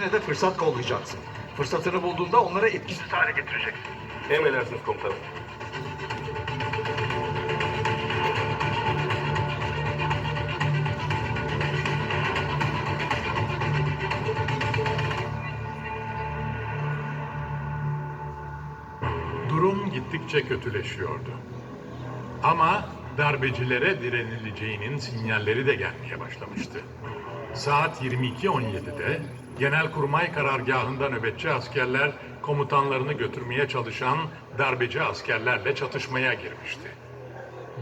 Yine de fırsat kollayacaksın. Fırsatını bulduğunda onları etkisiz hale getireceksin. Emredersiniz komutanım. Durum gittikçe kötüleşiyordu. Ama darbecilere direnileceğinin sinyalleri de gelmeye başlamıştı. Saat 22.17'de Genelkurmay karargahında nöbetçi askerler komutanlarını götürmeye çalışan darbeci askerlerle çatışmaya girmişti.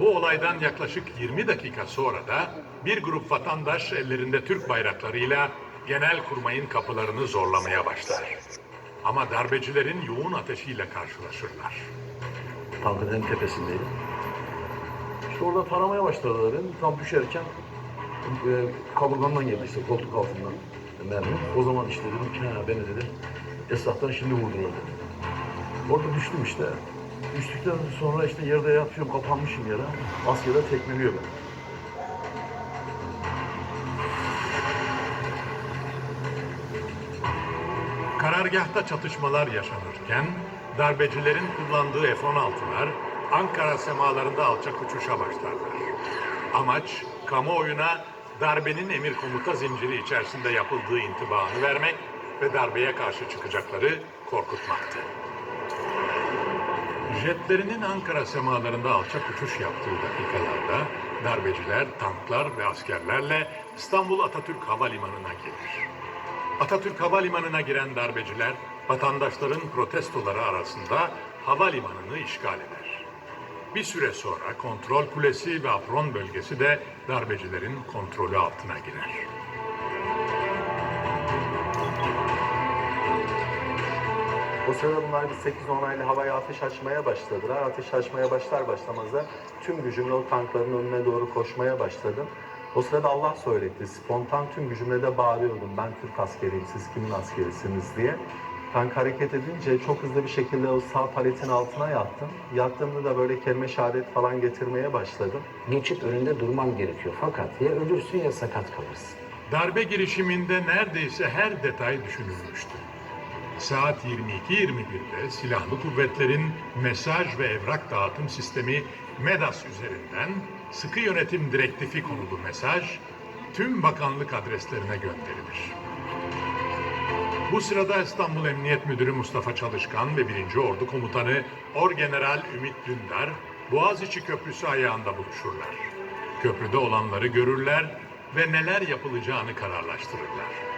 Bu olaydan yaklaşık 20 dakika sonra da bir grup vatandaş ellerinde Türk bayraklarıyla Genelkurmay'ın kapılarını zorlamaya başlar. Ama darbecilerin yoğun ateşiyle karşılaşırlar. Tankın en tepesindeydim. İşte orada taramaya başladılar. Tam düşerken e, kaburgamdan geldi işte koltuk altından mermi. O zaman işte dedim ha beni dedi esnaftan şimdi vurdular dedim. Orada düştüm işte. Düştükten sonra işte yerde yatıyorum kapanmışım yere. Askerler tekmeliyor beni. Karargahta çatışmalar yaşanırken darbecilerin kullandığı F-16'lar Ankara semalarında alçak uçuşa başlarlar. Amaç kamuoyuna darbenin emir komuta zinciri içerisinde yapıldığı intibaını vermek ve darbeye karşı çıkacakları korkutmaktı. Jetlerinin Ankara semalarında alçak uçuş yaptığı dakikalarda darbeciler, tanklar ve askerlerle İstanbul Atatürk Havalimanı'na gelir. Atatürk Havalimanı'na giren darbeciler, vatandaşların protestoları arasında havalimanını işgal eder. Bir süre sonra kontrol kulesi ve apron bölgesi de darbecilerin kontrolü altına girer. O sırada bunlar bir 8-10 aylı havaya ateş açmaya başladılar. Ateş açmaya başlar başlamaz da tüm gücümle o tankların önüne doğru koşmaya başladım. O sırada Allah söyletti. Spontan tüm gücümle de bağırıyordum. Ben Türk askeriyim, siz kimin askerisiniz diye. Tank hareket edince çok hızlı bir şekilde o sağ paletin altına yattım. Yattığımda da böyle kelime şehadet falan getirmeye başladım. geçit önünde durman gerekiyor. Fakat ya ölürsün ya sakat kalırsın. Darbe girişiminde neredeyse her detay düşünülmüştü. Saat 22.21'de silahlı kuvvetlerin mesaj ve evrak dağıtım sistemi MEDAS üzerinden sıkı yönetim direktifi konulu mesaj tüm bakanlık adreslerine gönderilir. Bu sırada İstanbul Emniyet Müdürü Mustafa Çalışkan ve 1. Ordu Komutanı Orgeneral Ümit Dündar Boğaziçi Köprüsü ayağında buluşurlar. Köprüde olanları görürler ve neler yapılacağını kararlaştırırlar.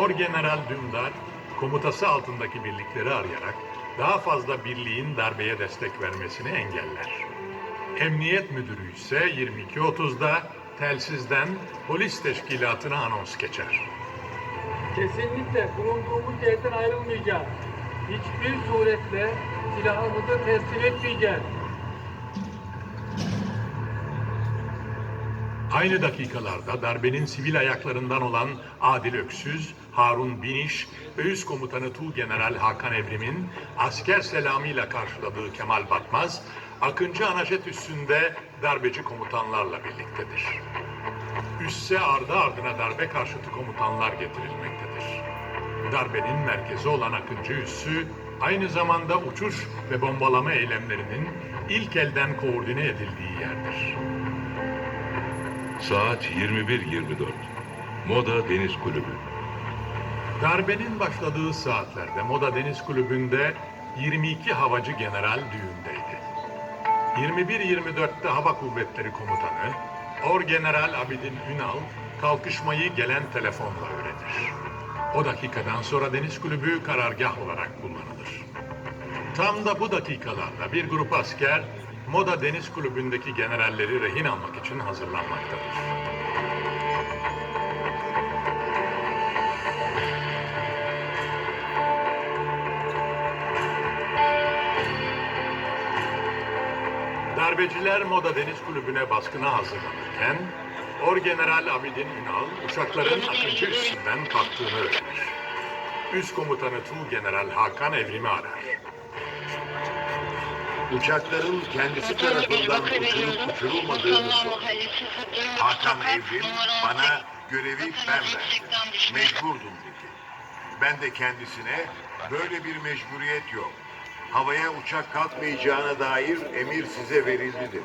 Orgeneral Dündar, komutası altındaki birlikleri arayarak daha fazla birliğin darbeye destek vermesini engeller. Emniyet Müdürü ise 22.30'da telsizden polis teşkilatına anons geçer. Kesinlikle bulunduğumuz yerden ayrılmayacağız. Hiçbir suretle silahımızı teslim etmeyeceğiz. Aynı dakikalarda darbenin sivil ayaklarından olan Adil Öksüz, Harun Biniş ve üst komutanı Tuğgeneral Hakan Evrim'in asker selamıyla karşıladığı Kemal Batmaz, Akıncı Anajet üssünde darbeci komutanlarla birliktedir. Üsse ardı ardına darbe karşıtı komutanlar getirilmektedir. Darbenin merkezi olan Akıncı üssü, aynı zamanda uçuş ve bombalama eylemlerinin ilk elden koordine edildiği yerdir. Saat 21.24. Moda Deniz Kulübü. Darbenin başladığı saatlerde Moda Deniz Kulübü'nde 22 havacı general düğündeydi. 21-24'te Hava Kuvvetleri Komutanı Orgeneral Abidin Ünal kalkışmayı gelen telefonla öğrenir. O dakikadan sonra Deniz Kulübü karargah olarak kullanılır. Tam da bu dakikalarda bir grup asker Moda Deniz Kulübü'ndeki generalleri rehin almak için hazırlanmaktadır. Darbeciler Moda Deniz Kulübü'ne baskına hazırlanırken Orgeneral Abidin Ünal uçakların Akıncı üssünden kalktığını öğrenir. Üst komutanı Tuğgeneral Hakan Evrim'i arar. Uçakların kendisi tarafından uçurup uçurulmadığını sor. Hakan Evrim bana görevi ben verdim. Mecburdum dedi. Ben de kendisine böyle bir mecburiyet yok. Havaya uçak kalkmayacağına dair emir size verildi dedi.